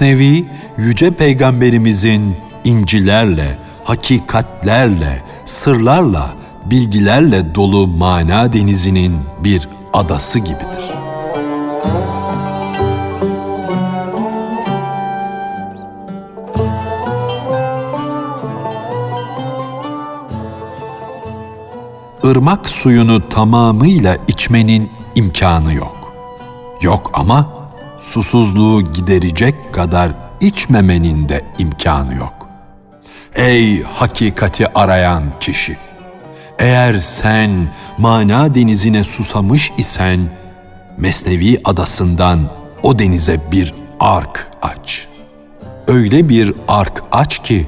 Mesnevi, Yüce Peygamberimizin incilerle, hakikatlerle, sırlarla, bilgilerle dolu mana denizinin bir adası gibidir. ırmak suyunu tamamıyla içmenin imkanı yok. Yok ama susuzluğu giderecek kadar içmemenin de imkanı yok. Ey hakikati arayan kişi! Eğer sen mana denizine susamış isen, Mesnevi adasından o denize bir ark aç. Öyle bir ark aç ki,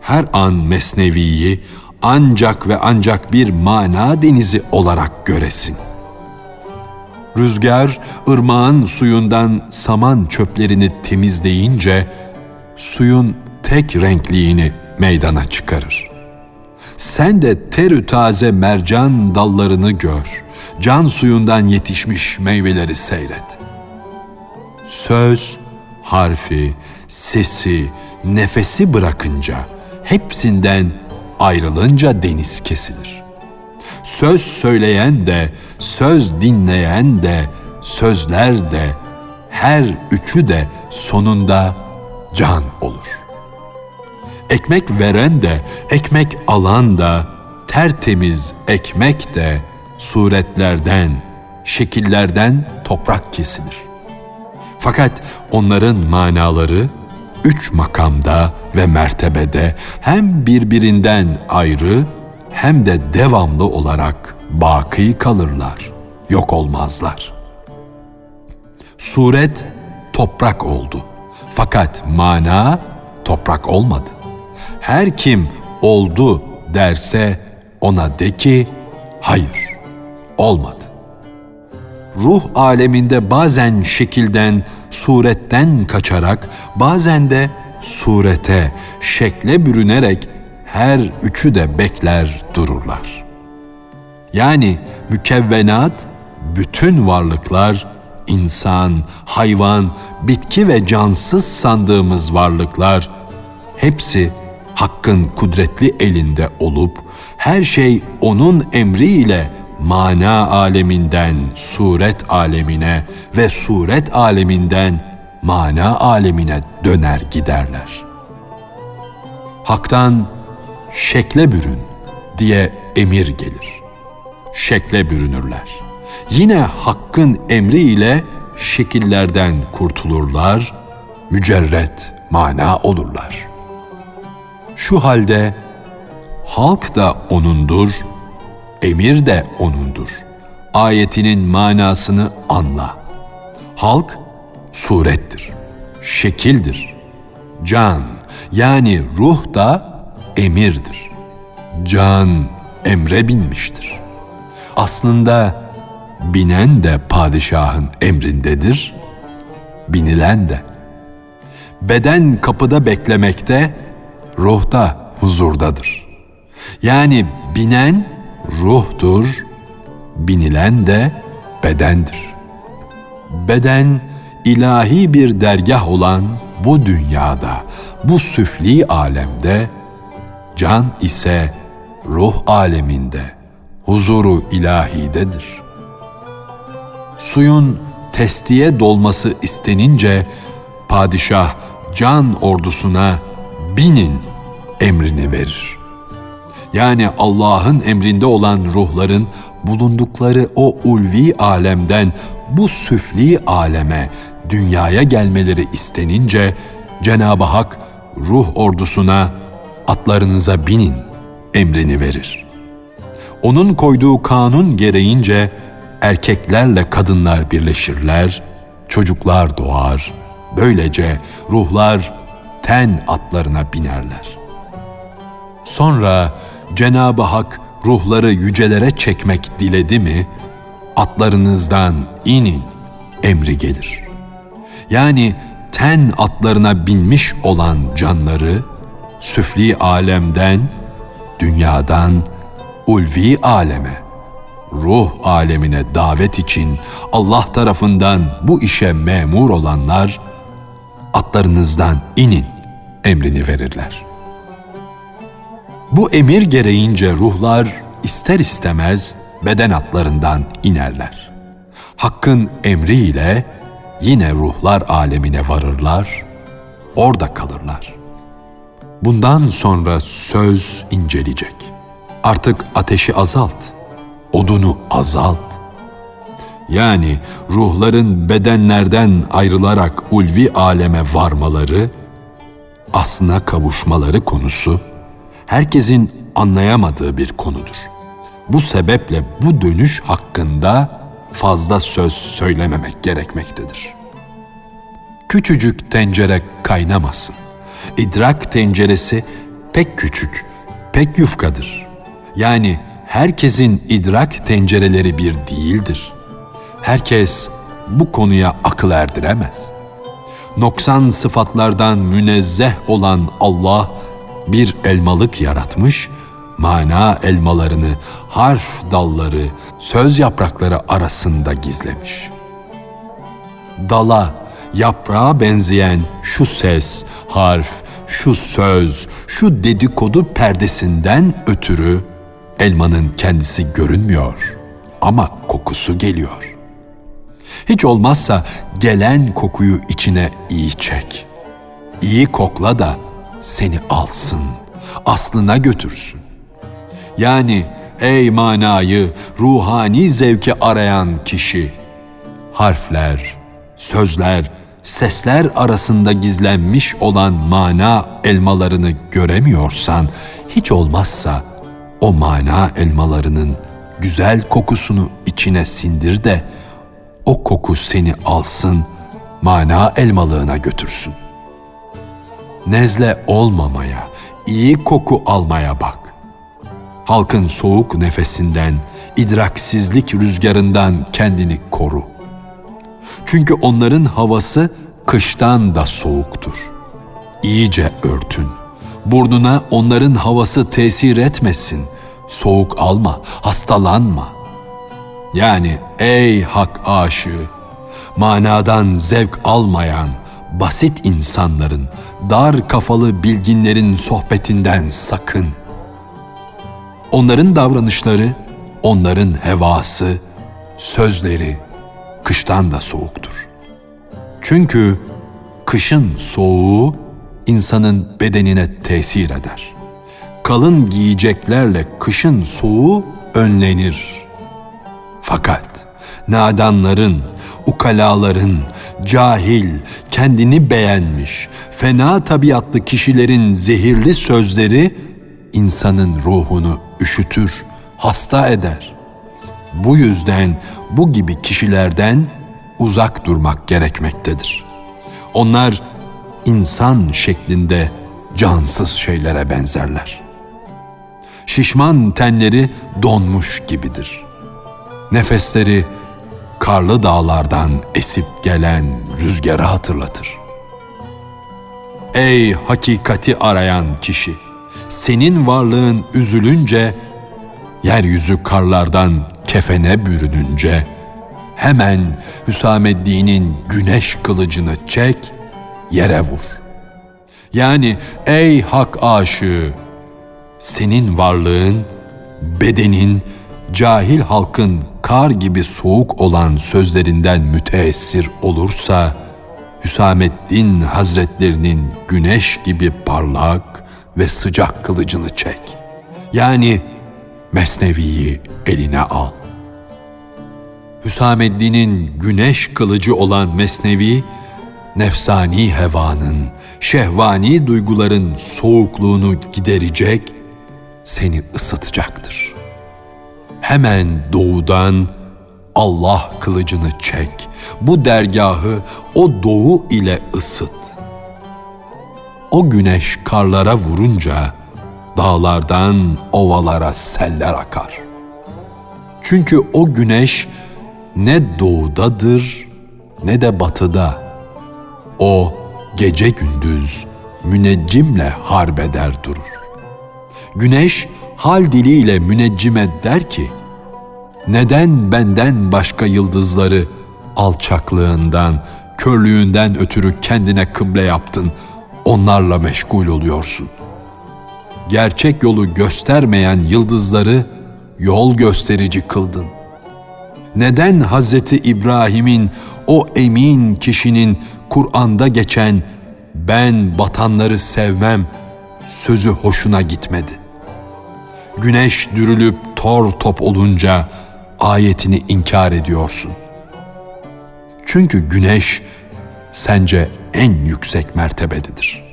her an Mesnevi'yi ancak ve ancak bir mana denizi olarak göresin. Rüzgar ırmağın suyundan saman çöplerini temizleyince suyun tek renkliğini meydana çıkarır. Sen de terü taze mercan dallarını gör. Can suyundan yetişmiş meyveleri seyret. Söz, harfi, sesi, nefesi bırakınca hepsinden ayrılınca deniz kesilir. Söz söyleyen de, söz dinleyen de, sözler de, her üçü de sonunda can olur. Ekmek veren de, ekmek alan da, tertemiz ekmek de suretlerden, şekillerden toprak kesilir. Fakat onların manaları üç makamda ve mertebede hem birbirinden ayrı hem de devamlı olarak baki kalırlar, yok olmazlar. Suret toprak oldu. Fakat mana toprak olmadı. Her kim oldu derse ona de ki hayır, olmadı. Ruh aleminde bazen şekilden, suretten kaçarak, bazen de surete, şekle bürünerek her üçü de bekler dururlar. Yani mükevvenat, bütün varlıklar, insan, hayvan, bitki ve cansız sandığımız varlıklar, hepsi Hakk'ın kudretli elinde olup, her şey O'nun emriyle mana aleminden suret alemine ve suret aleminden mana alemine döner giderler. Hak'tan şekle bürün diye emir gelir. Şekle bürünürler. Yine Hakk'ın emriyle şekillerden kurtulurlar, mücerret mana olurlar. Şu halde halk da O'nundur, emir de O'nundur. Ayetinin manasını anla. Halk surettir, şekildir. Can yani ruh da emirdir. Can emre binmiştir. Aslında binen de padişahın emrindedir, binilen de. Beden kapıda beklemekte, ruh da huzurdadır. Yani binen ruhtur, binilen de bedendir. Beden ilahi bir dergah olan bu dünyada, bu süfli alemde, can ise ruh aleminde, huzuru ilahidedir. Suyun testiye dolması istenince padişah can ordusuna binin emrini verir. Yani Allah'ın emrinde olan ruhların bulundukları o ulvi alemden bu süfli aleme, dünyaya gelmeleri istenince Cenab-ı Hak ruh ordusuna atlarınıza binin emrini verir. Onun koyduğu kanun gereğince erkeklerle kadınlar birleşirler, çocuklar doğar. Böylece ruhlar ten atlarına binerler. Sonra Cenab-ı Hak ruhları yücelere çekmek diledi mi, atlarınızdan inin emri gelir. Yani ten atlarına binmiş olan canları, süfli alemden, dünyadan, ulvi aleme, ruh alemine davet için Allah tarafından bu işe memur olanlar, atlarınızdan inin emrini verirler. Bu emir gereğince ruhlar ister istemez beden atlarından inerler. Hakkın emriyle yine ruhlar alemine varırlar, orada kalırlar. Bundan sonra söz incelecek. Artık ateşi azalt, odunu azalt. Yani ruhların bedenlerden ayrılarak ulvi aleme varmaları, aslına kavuşmaları konusu herkesin anlayamadığı bir konudur. Bu sebeple bu dönüş hakkında fazla söz söylememek gerekmektedir. Küçücük tencere kaynamasın. İdrak tenceresi pek küçük, pek yufkadır. Yani herkesin idrak tencereleri bir değildir. Herkes bu konuya akıl erdiremez. Noksan sıfatlardan münezzeh olan Allah bir elmalık yaratmış, mana elmalarını harf dalları, söz yaprakları arasında gizlemiş. Dala, yaprağa benzeyen şu ses, harf, şu söz, şu dedikodu perdesinden ötürü elmanın kendisi görünmüyor ama kokusu geliyor. Hiç olmazsa gelen kokuyu içine iyi çek. İyi kokla da seni alsın, aslına götürsün. Yani ey manayı, ruhani zevki arayan kişi, harfler, sözler, sesler arasında gizlenmiş olan mana elmalarını göremiyorsan, hiç olmazsa o mana elmalarının güzel kokusunu içine sindir de o koku seni alsın, mana elmalığına götürsün. Nezle olmamaya, iyi koku almaya bak. Halkın soğuk nefesinden, idraksizlik rüzgarından kendini koru. Çünkü onların havası kıştan da soğuktur. İyice örtün. Burnuna onların havası tesir etmesin. Soğuk alma, hastalanma. Yani ey hak aşığı, manadan zevk almayan basit insanların, dar kafalı bilginlerin sohbetinden sakın. Onların davranışları, onların hevası, sözleri kıştan da soğuktur. Çünkü kışın soğuğu insanın bedenine tesir eder. Kalın giyeceklerle kışın soğuğu önlenir. Fakat nadanların, ukalaların, cahil, kendini beğenmiş, fena tabiatlı kişilerin zehirli sözleri insanın ruhunu üşütür, hasta eder. Bu yüzden bu gibi kişilerden uzak durmak gerekmektedir. Onlar insan şeklinde cansız şeylere benzerler. Şişman tenleri donmuş gibidir. Nefesleri karlı dağlardan esip gelen rüzgarı hatırlatır. Ey hakikati arayan kişi! Senin varlığın üzülünce, yeryüzü karlardan kefene bürününce, hemen Hüsameddin'in güneş kılıcını çek, yere vur. Yani ey hak aşığı, senin varlığın, bedenin, cahil halkın kar gibi soğuk olan sözlerinden müteessir olursa, Hüsamettin Hazretlerinin güneş gibi parlak ve sıcak kılıcını çek. Yani Mesnevi'yi eline al. Hüsameddin'in güneş kılıcı olan Mesnevi, nefsani hevanın, şehvani duyguların soğukluğunu giderecek, seni ısıtacaktır. Hemen doğudan Allah kılıcını çek, bu dergahı o doğu ile ısıt. O güneş karlara vurunca dağlardan ovalara seller akar. Çünkü o güneş ne doğudadır ne de batıda. O gece gündüz müneccimle harbeder durur. Güneş hal diliyle müneccime der ki, neden benden başka yıldızları alçaklığından, körlüğünden ötürü kendine kıble yaptın, onlarla meşgul oluyorsun. Gerçek yolu göstermeyen yıldızları yol gösterici kıldın. Neden Hazreti İbrahim'in o emin kişinin Kur'an'da geçen ben batanları sevmem sözü hoşuna gitmedi? Güneş dürülüp tor top olunca ayetini inkar ediyorsun. Çünkü güneş sence en yüksek mertebededir.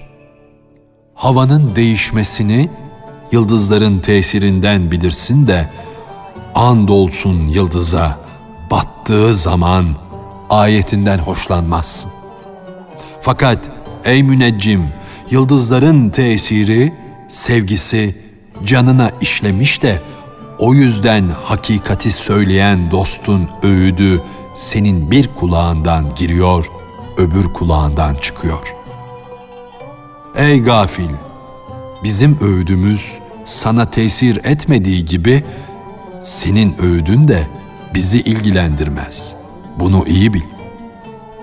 Havanın değişmesini yıldızların tesirinden bilirsin de andolsun yıldıza battığı zaman ayetinden hoşlanmazsın. Fakat ey müneccim yıldızların tesiri, sevgisi canına işlemiş de o yüzden hakikati söyleyen dostun öğüdü senin bir kulağından giriyor, öbür kulağından çıkıyor. Ey gafil! Bizim öğüdümüz sana tesir etmediği gibi senin öğüdün de bizi ilgilendirmez. Bunu iyi bil.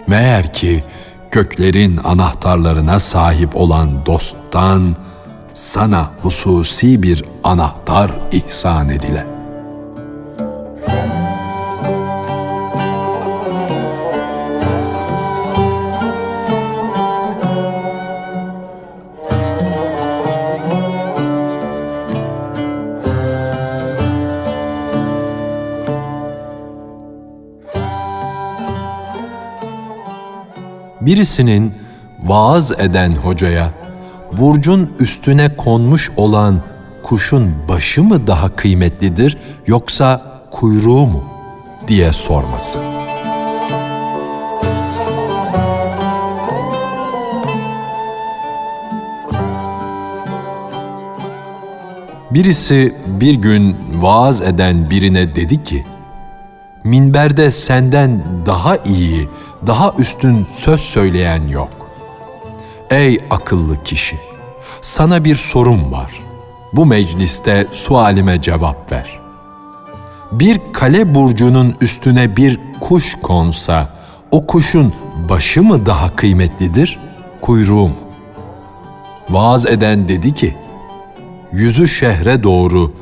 Meğer ki köklerin anahtarlarına sahip olan dosttan sana hususi bir anahtar ihsan edile. Birisinin vaaz eden hocaya burcun üstüne konmuş olan kuşun başı mı daha kıymetlidir yoksa kuyruğu mu diye sorması. Birisi bir gün vaaz eden birine dedi ki, minberde senden daha iyi, daha üstün söz söyleyen yok. Ey akıllı kişi, sana bir sorum var. Bu mecliste sualime cevap ver. Bir kale burcunun üstüne bir kuş konsa, o kuşun başı mı daha kıymetlidir, kuyruğu mu? Vaaz eden dedi ki, yüzü şehre doğru,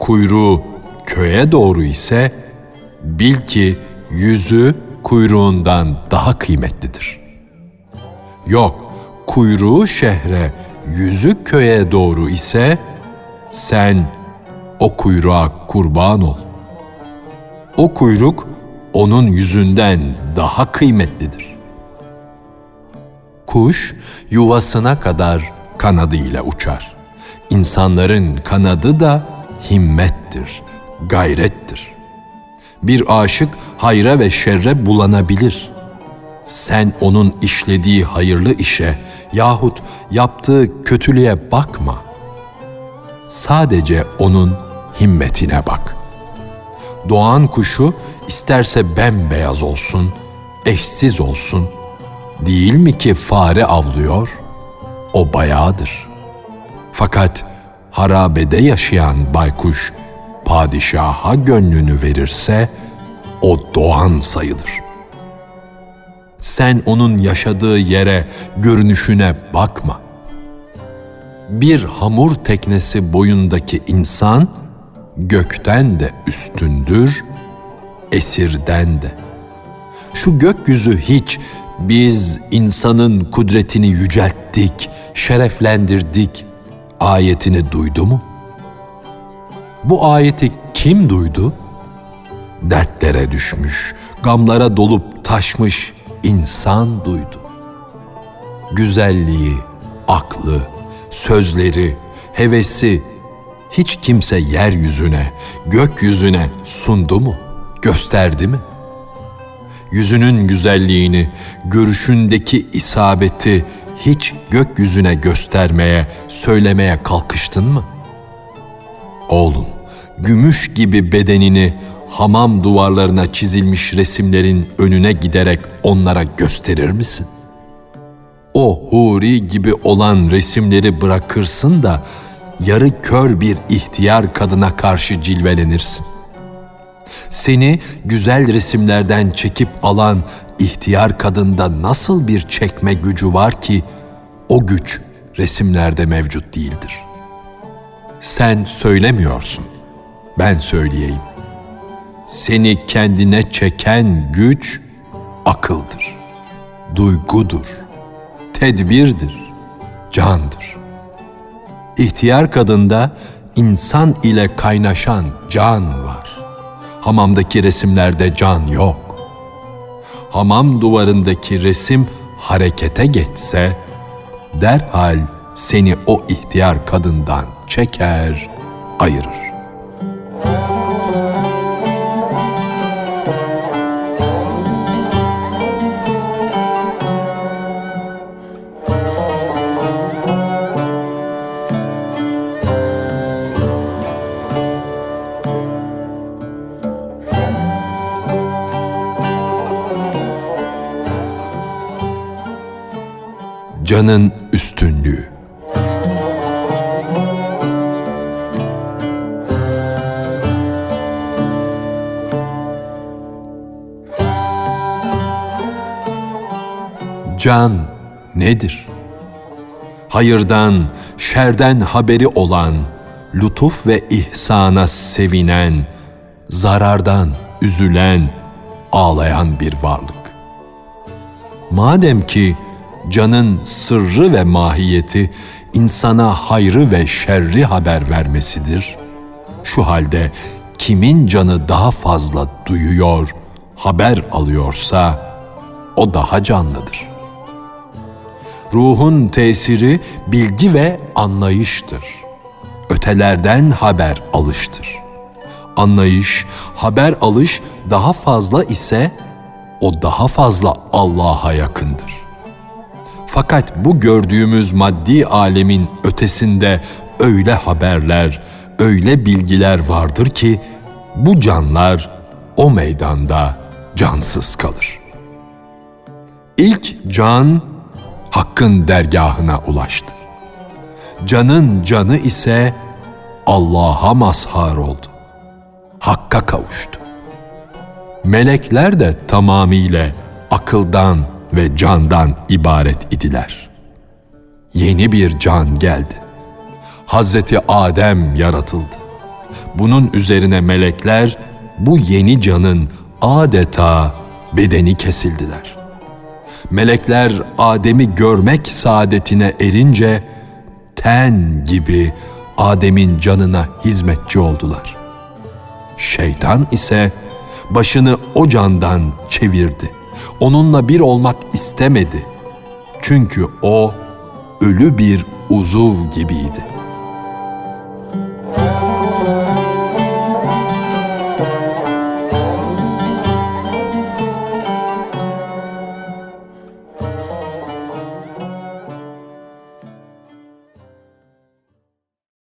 kuyruğu köye doğru ise bil ki yüzü kuyruğundan daha kıymetlidir. Yok, kuyruğu şehre, yüzü köye doğru ise sen o kuyruğa kurban ol. O kuyruk onun yüzünden daha kıymetlidir. Kuş yuvasına kadar kanadıyla uçar. İnsanların kanadı da himmettir, gayrettir. Bir aşık hayra ve şerre bulanabilir. Sen onun işlediği hayırlı işe yahut yaptığı kötülüğe bakma. Sadece onun himmetine bak. Doğan kuşu isterse bembeyaz olsun, eşsiz olsun. Değil mi ki fare avlıyor? O bayağıdır. Fakat harabede yaşayan baykuş padişaha gönlünü verirse o doğan sayılır. Sen onun yaşadığı yere, görünüşüne bakma. Bir hamur teknesi boyundaki insan gökten de üstündür, esirden de. Şu gökyüzü hiç biz insanın kudretini yücelttik, şereflendirdik ayetini duydu mu? Bu ayeti kim duydu? Dertlere düşmüş, gamlara dolup taşmış insan duydu. Güzelliği, aklı, sözleri, hevesi hiç kimse yeryüzüne, gökyüzüne sundu mu, gösterdi mi? Yüzünün güzelliğini, görüşündeki isabeti hiç gökyüzüne göstermeye, söylemeye kalkıştın mı? Oğlum, gümüş gibi bedenini hamam duvarlarına çizilmiş resimlerin önüne giderek onlara gösterir misin? O huri gibi olan resimleri bırakırsın da yarı kör bir ihtiyar kadına karşı cilvelenirsin. Seni güzel resimlerden çekip alan ihtiyar kadında nasıl bir çekme gücü var ki o güç resimlerde mevcut değildir. Sen söylemiyorsun. Ben söyleyeyim. Seni kendine çeken güç akıldır. Duygudur. Tedbirdir. Candır. İhtiyar kadında insan ile kaynaşan can var. Hamamdaki resimlerde can yok. Hamam duvarındaki resim harekete geçse derhal seni o ihtiyar kadından çeker, ayırır. Canın üstünlüğü Can nedir? Hayırdan, şerden haberi olan, lütuf ve ihsana sevinen, zarardan üzülen, ağlayan bir varlık. Madem ki canın sırrı ve mahiyeti insana hayrı ve şerri haber vermesidir, şu halde kimin canı daha fazla duyuyor, haber alıyorsa o daha canlıdır. Ruhun tesiri bilgi ve anlayıştır. Ötelerden haber alıştır. Anlayış, haber alış daha fazla ise o daha fazla Allah'a yakındır. Fakat bu gördüğümüz maddi alemin ötesinde öyle haberler, öyle bilgiler vardır ki bu canlar o meydanda cansız kalır. İlk can Hakk'ın dergahına ulaştı. Canın canı ise Allah'a mazhar oldu. Hakka kavuştu. Melekler de tamamıyla akıldan ve candan ibaret idiler. Yeni bir can geldi. Hazreti Adem yaratıldı. Bunun üzerine melekler bu yeni canın adeta bedeni kesildiler. Melekler Adem'i görmek saadetine erince ten gibi Adem'in canına hizmetçi oldular. Şeytan ise başını o candan çevirdi. Onunla bir olmak istemedi. Çünkü o ölü bir uzuv gibiydi.''